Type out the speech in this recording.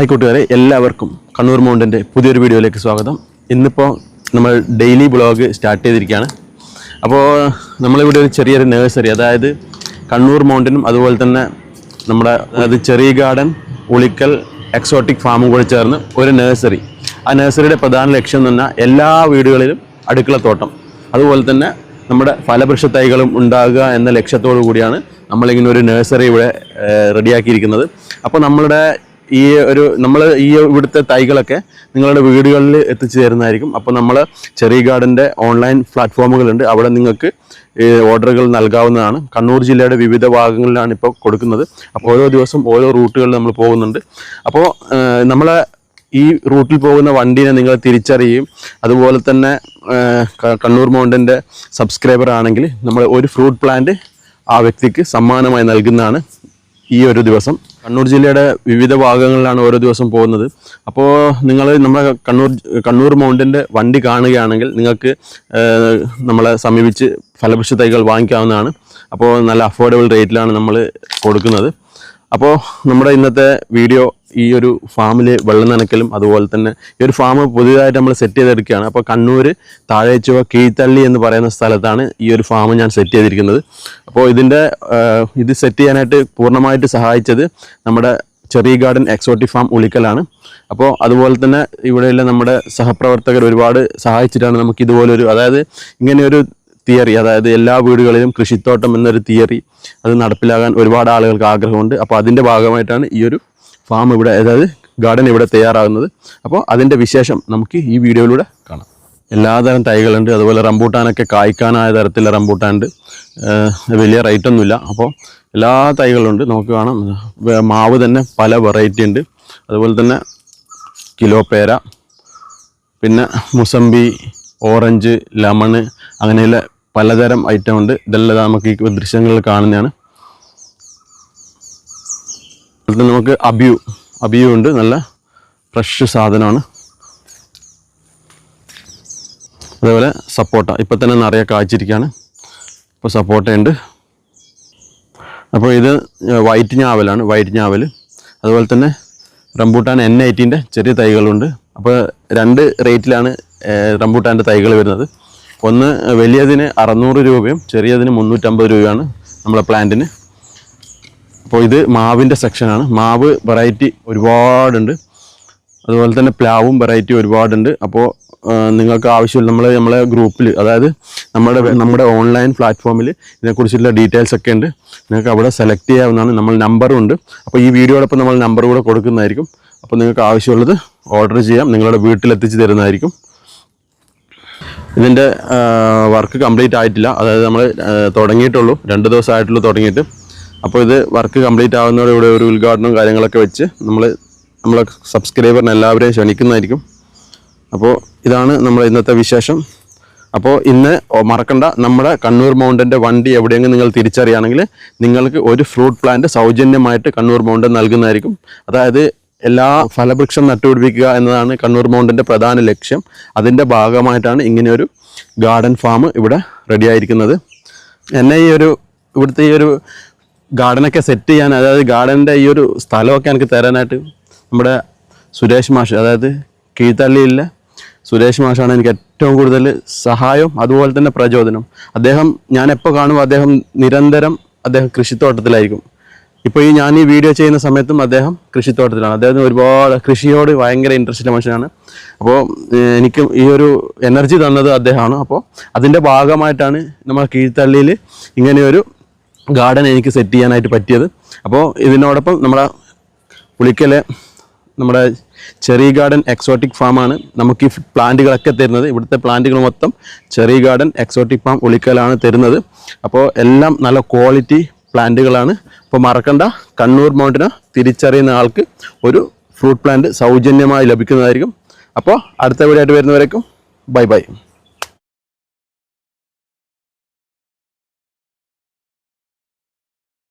Hi കൂട്ടുകാരെ എല്ലാവർക്കും കണ്ണൂർ മൗണ്ടിന്റെ പുതിയൊരു വീഡിയോയിലേക്ക് സ്വാഗതം. ഇന്നിപ്പോൾ നമ്മൾ ഡെയിലി ബ്ലോഗ് സ്റ്റാർട്ട് ചെയ്തിരിക്കുകയാണ്. അപ്പോൾ നമ്മളിവിടെ ഒരു ചെറിയൊരു നേഴ്സറി അതായത് കണ്ണൂർ മൗണ്ടനും അതുപോലെ തന്നെ നമ്മുടെ അതായത് ചെറിയ ഗാർഡൻ ഉളിക്കൽ എക്സോട്ടിക് ഫാമും കൂടെ ചേർന്ന് ഒരു നേഴ്സറി ആ നേഴ്സറിയുടെ പ്രധാന ലക്ഷ്യം എന്ന് പറഞ്ഞാൽ എല്ലാ വീടുകളിലും അടുക്കളത്തോട്ടം അതുപോലെ തന്നെ നമ്മുടെ ഫലവൃക്ഷ തൈകളും ഉണ്ടാകുക എന്ന ലക്ഷ്യത്തോടു കൂടിയാണ് നമ്മളിങ്ങനെ ഒരു നഴ്സറി ഇവിടെ റെഡിയാക്കിയിരിക്കുന്നത് അപ്പോൾ നമ്മളുടെ ഈ ഒരു നമ്മൾ ഈ ഇവിടുത്തെ തൈകളൊക്കെ നിങ്ങളുടെ വീടുകളിൽ എത്തിച്ചു തരുന്നതായിരിക്കും അപ്പോൾ നമ്മൾ ചെറിയ ഗാർഡന്റെ ഓൺലൈൻ പ്ലാറ്റ്ഫോമുകളുണ്ട്. അവിടെ നിങ്ങൾക്ക് ഓർഡറുകൾ നൽകാവുന്നതാണ്. കണ്ണൂർ ജില്ലയുടെ വിവിധ ഭാഗങ്ങളിലാണ് ഇപ്പോൾ കൊടുക്കുന്നത്. അപ്പോൾ ഓരോ ദിവസം ഓരോ റൂട്ടുകളിൽ നമ്മൾ പോകുന്നുണ്ട്. അപ്പോൾ നമ്മളെ ഈ റൂട്ടിൽ പോകുന്ന വണ്ടീനെ നിങ്ങൾ തിരിച്ചറിയും അതുപോലെ തന്നെ കണ്ണൂർ മൗണ്ടന്റെ സബ്സ്ക്രൈബർ ആണെങ്കിൽ നമ്മൾ ഒരു ഫ്രൂട്ട് പ്ലാന്റ് ആ വ്യക്തിക്ക് സമ്മാനമായി നൽകുന്നതാണ് ഈ ഒരു ദിവസം. കണ്ണൂർ ജില്ലയുടെ വിവിധ ഭാഗങ്ങളിലാണ് ഓരോ ദിവസം പോകുന്നത്. അപ്പോൾ നിങ്ങൾ നമ്മുടെ കണ്ണൂർ കണ്ണൂർ മൗണ്ടിന്റെ വണ്ടി കാണുകയാണെങ്കിൽ നിങ്ങൾക്ക് നമ്മളെ സമീപിച്ച് ഫലപുഷ്പ തൈകൾ വാങ്ങിക്കാവുന്നതാണ്. അപ്പോൾ നല്ല അഫോർഡബിൾ റേറ്റിലാണ് നമ്മൾ കൊടുക്കുന്നത്. അപ്പോൾ നമ്മുടെ ഇന്നത്തെ വീഡിയോ ഈ ഒരു ഫാമിൽ വെള്ളം നനയ്ക്കലും അതുപോലെ തന്നെ ഈ ഒരു ഫാം പുതിയതായിട്ട് നമ്മൾ സെറ്റ് ചെയ്തെടുക്കുകയാണ്. അപ്പോൾ കണ്ണൂർ താഴേച്ചുവ കീഴ്ത്തള്ളി എന്ന് പറയുന്ന സ്ഥലത്താണ് ഈ ഒരു ഫാം ഞാൻ സെറ്റ് ചെയ്തിരിക്കുന്നത്. അപ്പോൾ ഇതിന്റെ ഇത് സെറ്റ് ചെയ്യാനായിട്ട് പൂർണമായിട്ട് സഹായിച്ചത് നമ്മുടെ ചെറിയ ഗാർഡൻ എക്സോട്ടിക് ഫാം ഉളിക്കലാണ്. അപ്പോൾ അതുപോലെ തന്നെ ഇവിടെയുള്ള നമ്മുടെ സഹപ്രവർത്തകർ ഒരുപാട് സഹായിച്ചിട്ടാണ് നമുക്ക് ഇതുപോലൊരു അതായത് ഇങ്ങനെയൊരു തിയറി അതായത് എല്ലാ വീടുകളിലും കൃഷിത്തോട്ടം എന്നൊരു തിയറി അത് നടപ്പിലാകാൻ ഒരുപാട് ആളുകൾക്ക് ആഗ്രഹമുണ്ട്. അപ്പോൾ അതിന്റെ ഭാഗമായിട്ടാണ് ഈ ഒരു ഫാം ഇവിടെ അതായത് ഗാർഡൻ ഇവിടെ തയ്യാറാകുന്നത്. അപ്പോൾ അതിന്റെ വിശേഷം നമുക്ക് ഈ വീഡിയോയിലൂടെ കാണാം. എല്ലാതരം തൈകളുണ്ട് അതുപോലെ റംബൂട്ടാനൊക്കെ കായ്ക്കാനായ തരത്തിലുള്ള റംബൂട്ടാനുണ്ട്. വലിയ റേറ്റൊന്നുമില്ല അപ്പോൾ എല്ലാ തൈകളുണ്ട് നമുക്ക് കാണാം. മാവ് തന്നെ പല വെറൈറ്റി ഉണ്ട്. അതുപോലെ തന്നെ കിലോ പേര പിന്നെ മുസമ്പി ഓറഞ്ച് ലെമണ് അങ്ങനെയുള്ള പലതരം ഐറ്റം ഉണ്ട്. ഇതെല്ലാം നമുക്ക് ഈ ദൃശ്യങ്ങളിൽ കാണുന്നതാണ്. തന്നെ നമുക്ക് അബിയു അബിയു ഉണ്ട്. നല്ല ഫ്രഷ് സാധനമാണ്. അതേപോലെ സപ്പോട്ട. ഇപ്പം തന്നെ നിറയെ കായ്ച്ചിരിക്കുകയാണ് ഇപ്പോൾ സപ്പോട്ടയുണ്ട് അപ്പോൾ ഇത് വൈറ്റ് ഞാവലാണ്. വൈറ്റ് ഞാവൽ അതുപോലെ തന്നെ റംബൂട്ടാൻ എൻ ഐറ്റീന്റെ ചെറിയ തൈകളുണ്ട്. അപ്പോൾ രണ്ട് റേറ്റിലാണ് റംബൂട്ടാന്റെ തൈകൾ വരുന്നത്. ഒന്ന് വലിയതിന് അറുന്നൂറ് രൂപയും ചെറിയതിന് മുന്നൂറ്റമ്പത് രൂപയാണ് നമ്മളെ പ്ലാന്റിന് അപ്പോൾ ഇത് മാവിന്റെ സെക്ഷനാണ്. മാവ് വെറൈറ്റി ഒരുപാടുണ്ട്. അതുപോലെ തന്നെ പ്ലാവും വെറൈറ്റി ഒരുപാടുണ്ട്. അപ്പോൾ നിങ്ങൾക്ക് ആവശ്യമില്ല നമ്മൾ നമ്മളെ ഗ്രൂപ്പിൽ അതായത് നമ്മുടെ നമ്മുടെ ഓൺലൈൻ പ്ലാറ്റ്ഫോമിൽ ഇതിനെക്കുറിച്ചുള്ള ഡീറ്റെയിൽസ് ഒക്കെ ഉണ്ട്. നിങ്ങൾക്ക് അവിടെ സെലക്ട് ചെയ്യാവുന്നതാണ്. നമ്മൾ നമ്പറും ഉണ്ട്. അപ്പോൾ ഈ വീഡിയോടൊപ്പം നമ്മൾ നമ്പർ കൂടെ കൊടുക്കുന്നതായിരിക്കും. അപ്പോൾ നിങ്ങൾക്ക് ആവശ്യമുള്ളത് ഓർഡർ ചെയ്യാം. നിങ്ങളുടെ വീട്ടിലെത്തിച്ച് തരുന്നതായിരിക്കും. ഇതിന്റെ വർക്ക് കംപ്ലീറ്റ് ആയിട്ടില്ല. അതായത് നമ്മൾ തുടങ്ങിയിട്ടുള്ളൂ. രണ്ട് ദിവസമായിട്ടുള്ളൂ തുടങ്ങിയിട്ട്. അപ്പോൾ ഇത് വർക്ക് കംപ്ലീറ്റ് ആവുന്നതോടെ ഇവിടെ ഒരു ഉദ്ഘാടനവും കാര്യങ്ങളൊക്കെ വെച്ച് നമ്മൾ നമ്മളെ സബ്സ്ക്രൈബറിനെ എല്ലാവരെയും ക്ഷണിക്കുന്നതായിരിക്കും. അപ്പോൾ ഇതാണ് നമ്മുടെ ഇന്നത്തെ വിശേഷം. അപ്പോൾ ഇന്ന് മറക്കണ്ട നമ്മുടെ കണ്ണൂർ മൗണ്ടന്റെ വണ്ടി എവിടെയെങ്കിലും നിങ്ങൾ തിരിച്ചറിയുകയാണെങ്കിൽ നിങ്ങൾക്ക് ഒരു ഫ്രൂട്ട് പ്ലാന്റ് സൗജന്യമായിട്ട് കണ്ണൂർ മൗണ്ടൻ നൽകുന്നതായിരിക്കും. അതായത് എല്ലാ ഫലവൃക്ഷം നട്ടുപിടിപ്പിക്കുക എന്നതാണ് കണ്ണൂർ മൗണ്ടന്റെ പ്രധാന ലക്ഷ്യം. അതിന്റെ ഭാഗമായിട്ടാണ് ഇങ്ങനെയൊരു ഗാർഡൻ ഫാം ഇവിടെ റെഡിയായിരിക്കുന്നത് എന്നെ ഈ ഒരു ഇവിടുത്തെ ഈ ഒരു ഗാർഡനൊക്കെ സെറ്റ് ചെയ്യാൻ അതായത് ഗാർഡന്റെ ഈ ഒരു സ്ഥലമൊക്കെ എനിക്ക് തരാനായിട്ട് നമ്മുടെ സുരേഷ് മാഷ് അതായത് കീഴ്ത്തള്ളിയിലെ സുരേഷ് മാഷാണ് എനിക്ക് ഏറ്റവും കൂടുതൽ സഹായവും അതുപോലെ തന്നെ പ്രചോദനം. അദ്ദേഹം ഞാൻ എപ്പോൾ കാണുമ്പോൾ അദ്ദേഹം നിരന്തരം അദ്ദേഹം കൃഷിത്തോട്ടത്തിലായിരിക്കും. ഇപ്പോൾ ഈ ഞാൻ ഈ വീഡിയോ ചെയ്യുന്ന സമയത്തും അദ്ദേഹം കൃഷിത്തോട്ടത്തിലാണ്. അദ്ദേഹത്തിന് ഒരുപാട് കൃഷിയോട് ഭയങ്കര ഇൻട്രസ്റ്റിന്റെ മനുഷ്യനാണ്. അപ്പോൾ എനിക്ക് ഈ ഒരു എനർജി തന്നത് അദ്ദേഹമാണ്. അപ്പോൾ അതിന്റെ ഭാഗമായിട്ടാണ് നമ്മൾ കീഴ്ത്തള്ളിയിൽ ഇങ്ങനെയൊരു ഗാർഡൻ എനിക്ക് സെറ്റ് ചെയ്യാനായിട്ട് പറ്റിയത്. അപ്പോൾ ഇതിനോടൊപ്പം നമ്മുടെ പുളിക്കലെ നമ്മുടെ ചെറിയ ഗാർഡൻ എക്സോട്ടിക് ഫാമാണ് നമുക്ക് ഈ പ്ലാന്റുകളൊക്കെ തരുന്നത്. ഇവിടുത്തെ പ്ലാന്റുകൾ മൊത്തം ചെറിയ ഗാർഡൻ എക്സോട്ടിക് ഫാം ഉളിക്കലാണ് തരുന്നത്. അപ്പോൾ എല്ലാം നല്ല ക്വാളിറ്റി പ്ലാന്റുകളാണ്. അപ്പോൾ മറക്കണ്ട കണ്ണൂർ മൗണ്ടിനെ തിരിച്ചറിയുന്ന ആൾക്ക് ഒരു ഫ്രൂട്ട് പ്ലാന്റ് സൗജന്യമായി ലഭിക്കുന്നതായിരിക്കും. അപ്പോൾ അടുത്ത വീടായിട്ട് വരുന്നവരേക്കും ബൈ ബൈ.